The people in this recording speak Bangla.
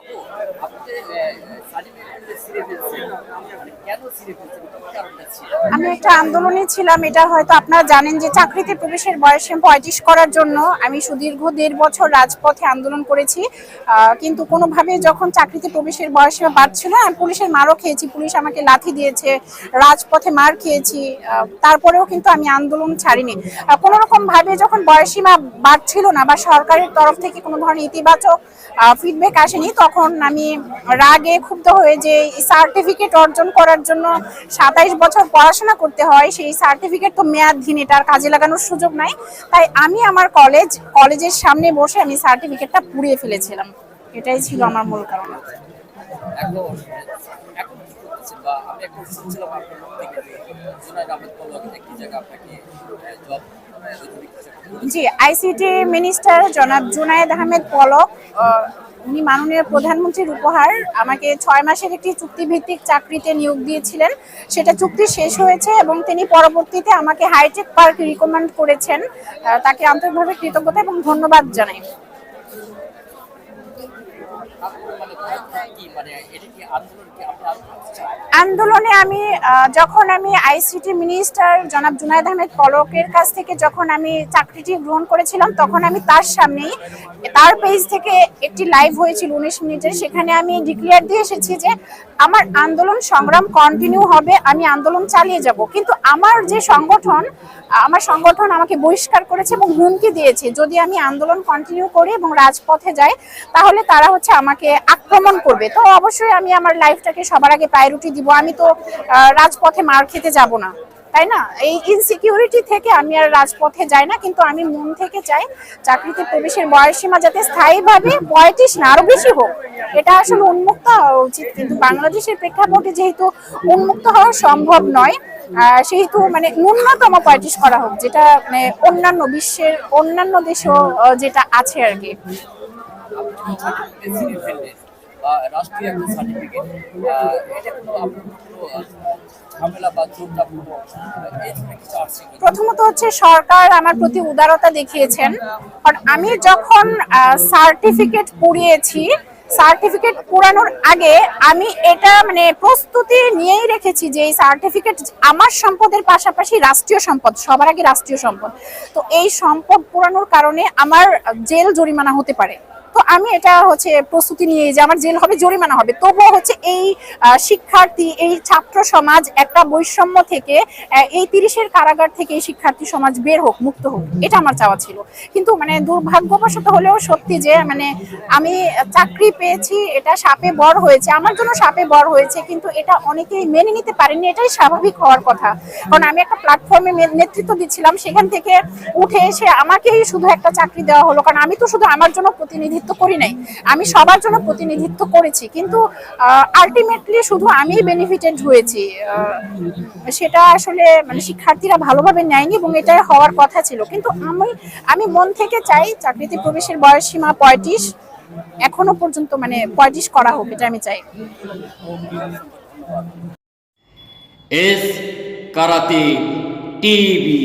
আপু আপনি যে সার্টিফিকেট আমি একটা আন্দোলনে ছিলাম, এটা হয়তো আপনারা জানেন যে চাকরিতে প্রবেশের বয়স পঁয়ত্রিশ করার জন্য আমি সুদীর্ঘ দেড় বছর রাজপথে আন্দোলন করেছি। কিন্তু কোনোভাবে যখন চাকরিতে প্রবেশের বয়স বাড়ছিল, আমি পুলিশের মারও খেয়েছি, পুলিশ আমাকে লাথি দিয়েছে, রাজপথে মার খেয়েছি তারপরেও কিন্তু আমি আন্দোলন ছাড়িনি। কোনো রকম ভাবে যখন বয়সীমা বাড়ছিল না বা সরকারের তরফ থেকে কোনো ধরনের ইতিবাচক ফিডব্যাক আসেনি, তখন আমি রাগে ক্ষুব্ধ হয়ে যে সার্টিফিকেট অর্জন করার জন্য সাতাইশ বছর পড়াশোনা করতে হয়, সেই সার্টিফিকেট তো মেয়াদহীন এটার কাজে লাগানোর সুযোগ নাই। তাই আমি আমার কলেজ কলেজের সামনে বসে আমি সার্টিফিকেটটা পুড়িয়ে ফেলেছিলাম। এটাই ছিল আমার মূল কারণ। জি আইসিটি মিনিস্টার জনাব জুনায়েদ আহমেদ পলক উনি মাননীয় প্রধানমন্ত্রীর উপহার। আমাকে ছয় মাসের একটি চুক্তিভিত্তিক চাকরিতে নিয়োগ দিয়েছিলেন। সেটা চুক্তি শেষ হয়েছে এবং তিনি পরবর্তীতে আমাকে হাইটেক পার্ক রিকমেন্ড করেছেন। তাকে আন্তরিকভাবে কৃতজ্ঞতা এবং ধন্যবাদ জানাই। আন্দোলন আমি যখন আমি আইসিটি মিনিস্টার জনাব জুনায়দ আহমেদ পলকের কাছ থেকে যখন আমি চাকরিটি গ্রহণ করেছিলাম, তখন আমি তার সামনেই, তার পেজ থেকে একটি লাইভ হয়েছিল উনিশ মিনিটের সেখানে আমি ডিক্লেয়ার দিয়ে এসেছি যে, আমার আন্দোলন সংগ্রাম কন্টিনিউ হবে, আমি আন্দোলন চালিয়ে যাব। কিন্তু আমার যে সংগঠন, আমার সংগঠন আমাকে বহিষ্কার করেছে এবং হুমকি দিয়েছে। যদি আমি আন্দোলন কন্টিনিউ করি এবং রাজপথে যাই, তাহলে তারা হচ্ছে আমাকে আক্রমণ করবে। তো অবশ্যই আমি আমার লাইফটাকে সবার আগে প্রায়োরিটি দিব। আমি তো রাজপথে মার খেতে যাব না, তাই না? এই ইনসিকিউরিটি থেকে আমি আর রাজপথে যাই না, কিন্তু আমি মন থেকে চাই চাকরিতে প্রবেশের বয়সীমা যাতে স্থায়ীভাবে পঁয়ত্রিশ না, আরও বেশি হোক। এটা আসলে উন্মুক্ত হওয়া উচিত, কিন্তু বাংলাদেশের প্রেক্ষাপটে যেহেতু উন্মুক্ত হওয়া সম্ভব নয় সেহেতু মানে ন্যূনতম পঁয়ত্রিশ করা হোক, যেটা মানে অন্যান্য বিশ্বের অন্যান্য দেশেও যেটা আছে আর কি। বা রাষ্ট্রীয় একটা সার্টিফিকেট এটা কোনো আপনার কোনো প্রথমত হচ্ছে সরকার আমার প্রতি উদারতা দেখিয়েছেন। আমি যখন সার্টিফিকেট পুড়িয়েছি সার্টিফিকেট পুরানোর আগে আমি এটা মানে প্রস্তুতি নিয়েই রেখেছি যে এই সার্টিফিকেট আমার সম্পদের পাশাপাশি রাষ্ট্রীয় সম্পদ, সবার আগে রাষ্ট্রীয় সম্পদ। তো এই সম্পদ পুরানোর কারণে আমার জেল জরিমানা হতে পারে। তো আমি এটা হচ্ছে প্রস্তুতি নিয়ে যে আমার জেল হবে, জরিমানা হবে। তবুও হচ্ছে এই শিক্ষার্থী, এই ছাত্র সমাজ একটা বৈষম্য থেকে এই তিরিশের কারাগার থেকে এই শিক্ষার্থী সমাজ বের হোক, মুক্ত হোক, এটা আমার চাওয়া ছিল। কিন্তু মানে দুর্ভাগ্যবশত হলেও সত্যি যে মানে আমি চাকরি পেয়েছি, এটা সাপে বর হয়েছে, আমার জন্য সাপে বর হয়েছে, কিন্তু এটা অনেকেই মেনে নিতে পারেনি এটাই স্বাভাবিক হওয়ার কথা। কারণ আমি একটা প্ল্যাটফর্মে নেতৃত্ব দিচ্ছিলাম, সেখান থেকে উঠে এসে আমাকেই শুধু একটা চাকরি দেওয়া হলো, কারণ আমি তো শুধু আমার জন্য প্রতিনিধিত্ব করি নাই। আমি সবার জন্য প্রতিনিধিত্ব করেছি, কিন্তু আলটিমেটলি শুধু আমি বেনিফিটেড হয়েছি। সেটা আসলে মানে শিক্ষার্থীরা ভালোভাবে নেয়নি এবং এটাই হওয়ার কথা ছিল। কিন্তু আমি আমি মন থেকে চাই চাকরিতে প্রবেশের বয়স সীমা পঁয়ত্রিশ, এখনও পর্যন্ত মানে পঁয়ত্রিশ করা হোক, এটা আমি চাই। S karate TV.